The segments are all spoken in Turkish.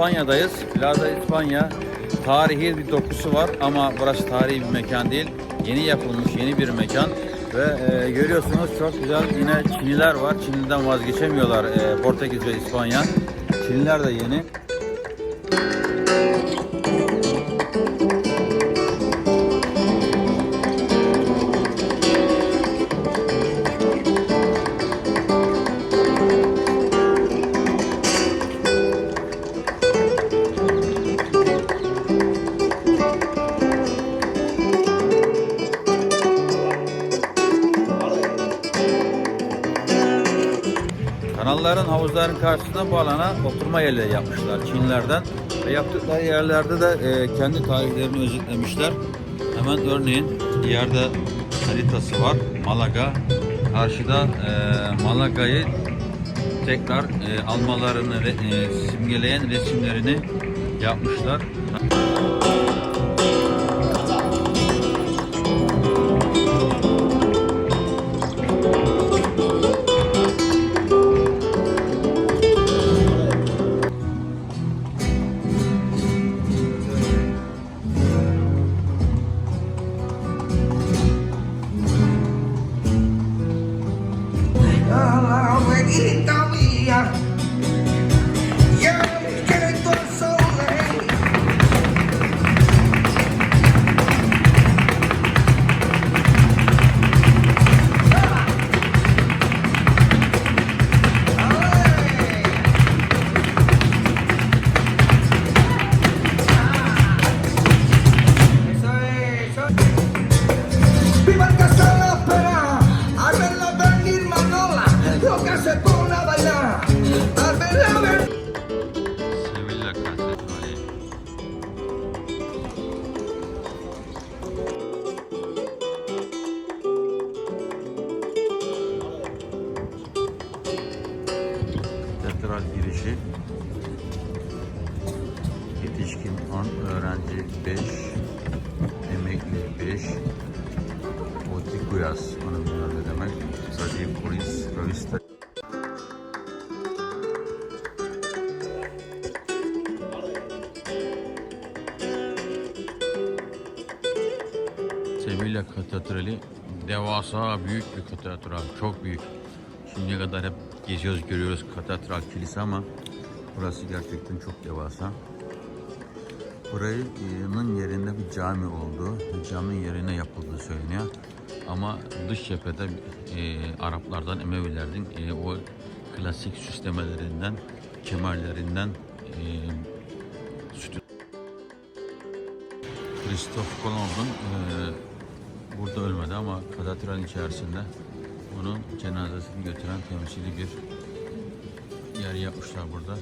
İspanya'dayız. Plaza İspanya. Tarihi bir dokusu var ama burası tarihi bir mekan değil. Yeni yapılmış yeni bir mekan. Ve e, görüyorsunuz çok güzel yine Çinliler var. Çinliden vazgeçemiyorlar e, Portekiz ve İspanya. Çinliler de yeni. Havuzların karşısında bu alana oturma yerleri yapmışlar Çinlerden. Ve yaptıkları yerlerde de e, kendi tarihlerini özetlemişler. Hemen örneğin yerde haritası var. Malaga. Karşıda e, Malaga'yı tekrar e, almalarını e, simgeleyen resimlerini yapmışlar. Öğrenci 5, emekli 5, Otikuyas, onu bilmiyorum ne demek. Sadi polis, revista. Sevilla Katedrali devasa büyük bir katedral. Çok büyük. Şimdiye kadar hep geziyoruz görüyoruz katedral kilise ama burası gerçekten çok devasa. Buranın yerinde bir cami oldu. Caminin yerine yapıldığı söyleniyor. Ama dış cephede e, Araplardan, Emevilerden e, o klasik süslemelerinden, kemerlerinden e, sütun Christoph Kolomb'un eee, burada ölmedi ama katedralin içerisinde onun cenazesini götüren temsili bir yer yapmışlar burada.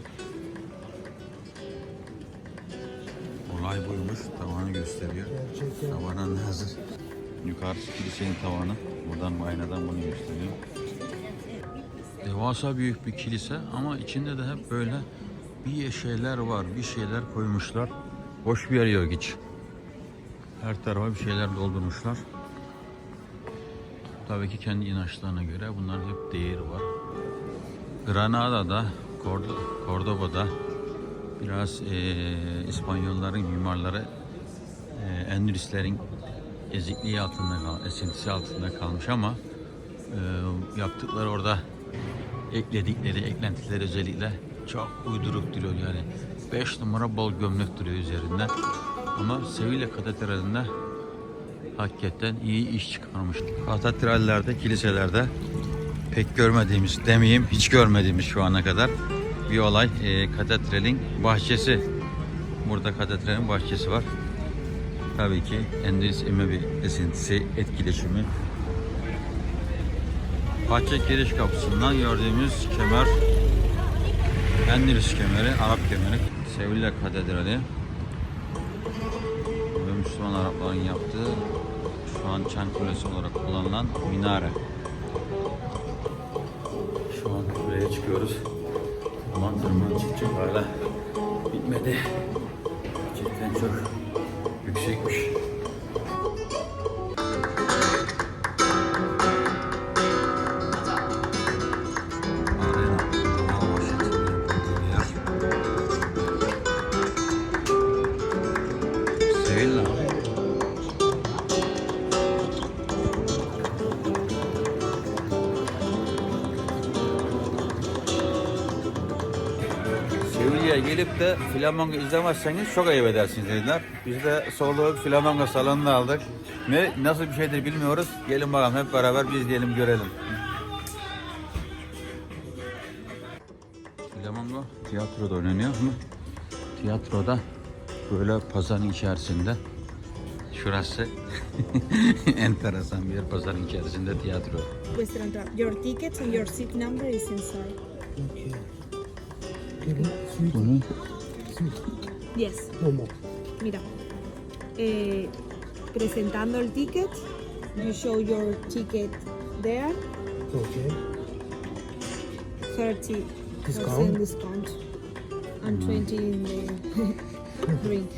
Olay buymuş. Tavanı gösteriyor. Tavanın hazır. Yukarısı kilisenin tavanı. Buradan aynadan bunu gösteriyor. Devasa büyük bir kilise ama içinde de hep böyle bir şeyler var, bir şeyler koymuşlar. Boş bir yer yok hiç. Her tarafa bir şeyler doldurmuşlar. Tabii ki kendi inançlarına göre bunların hep değeri var. Granada'da, Cordo- Cordoba'da biraz eee, İspanyolların mimarları eee Endülüslerin ezikliği altında esintisi altında kalmış ama eee, yaptıkları orada ekledikleri eklentiler özellikle çok uyduruk duruyor. Yani 5 numara bol gömlek duruyor üzerinde. Ama Sevilla Katedrali'nde hakikaten iyi iş çıkarmış. Katedrallerde, kiliselerde pek görmediğimiz demeyeyim hiç görmediğimiz şu ana kadar bir olay e, katedralin bahçesi. Burada katedralin bahçesi var. Tabii ki Endülüs Emevi esintisi, etkileşimi. Bahçe giriş kapısından gördüğümüz kemer Endülüs kemeri, Arap kemeri. Sevilla Katedrali ve Müslüman Arapların yaptığı şu an Çan Kulesi olarak kullanılan minare. Şu an kuleye çıkıyoruz böyle bitmedi. Gerçekten çok yüksekmiş. Sevilla. Gelip de flamingo izlemezseniz çok ayıp edersiniz dediler. Biz de soluk flamingo salonunu aldık. Ne nasıl bir şeydir bilmiyoruz. Gelin bakalım hep beraber bir izleyelim görelim. Flamingo tiyatroda oynanıyor mu? Tiyatroda böyle pazarın içerisinde. Şurası enteresan bir yer pazarın içerisinde tiyatro. Your tickets and your seat number is inside. Bunu Yes. Mira. Eh, presentando el ticket, you show your ticket there. Okay. 30 Discount? discount. And 20 in the drink.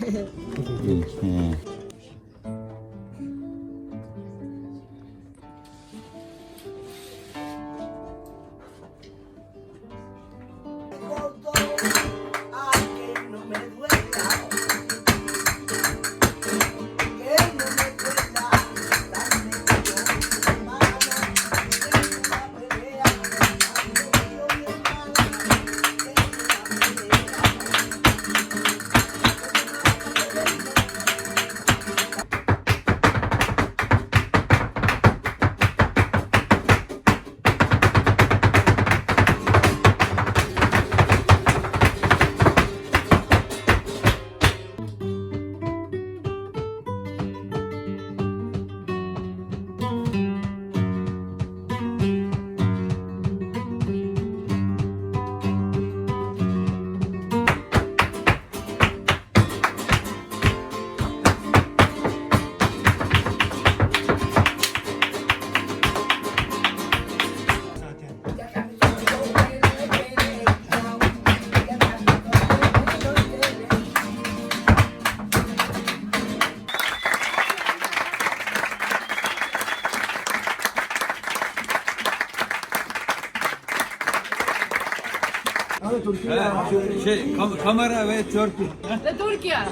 Şey kam- kamera ve Türkiye. De Turquía.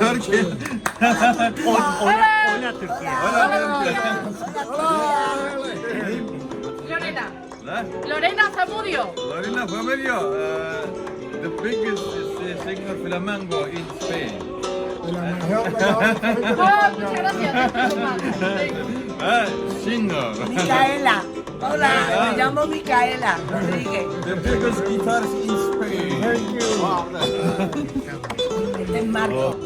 Türkiye. Lorena. Hola. Lorena Zamudio. Lorena Familia, uh, the biggest uh, singer flamenco in Spain. Oh, muchas gracias. Ah, singer. Micaela. Hola, me llamo Micaela Rodríguez. The biggest guitarist in Spain. Thank you. Este es Marco.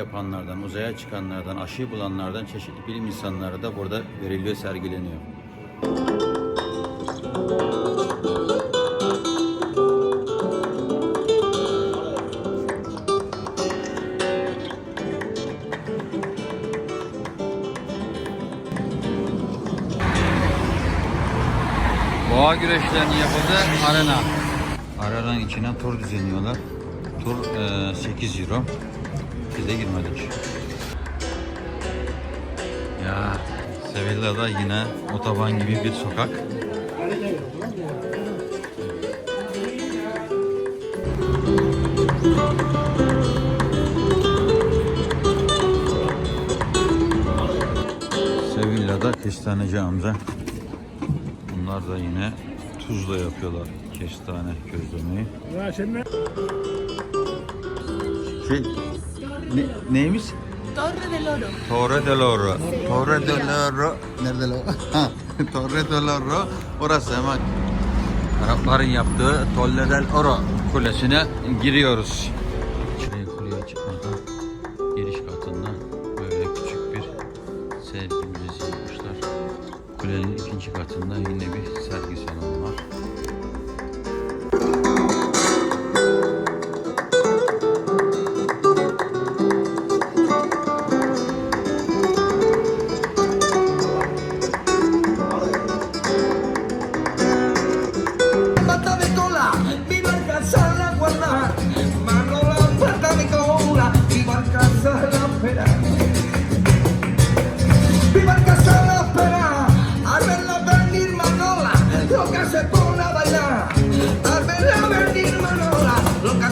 Yapanlardan, uzaya çıkanlardan, aşıyı bulanlardan çeşitli bilim insanları da burada veriliyor, sergileniyor. Boğa güreşlerinin yapıldığı arena. Arenanın içine tur düzenliyorlar. Tur e, 8 euro. Biz de girmedik. Ya Sevilla'da yine otoban gibi bir sokak. Sevilla'da kestaneci amca. Bunlar da yine tuzla yapıyorlar kestane közlemeyi. Şey, ne, neymiş? Torre del Oro. Torre del Oro. Torre del Oro. Nerede o? Ha, Torre del Oro. Orası hemen. Arapların yaptığı Torre del Oro kulesine giriyoruz. Şuraya kuleye çıkmadan giriş katında böyle küçük bir sergi müzesi yapmışlar. Kulenin ikinci katında yine bir sergi salonu var.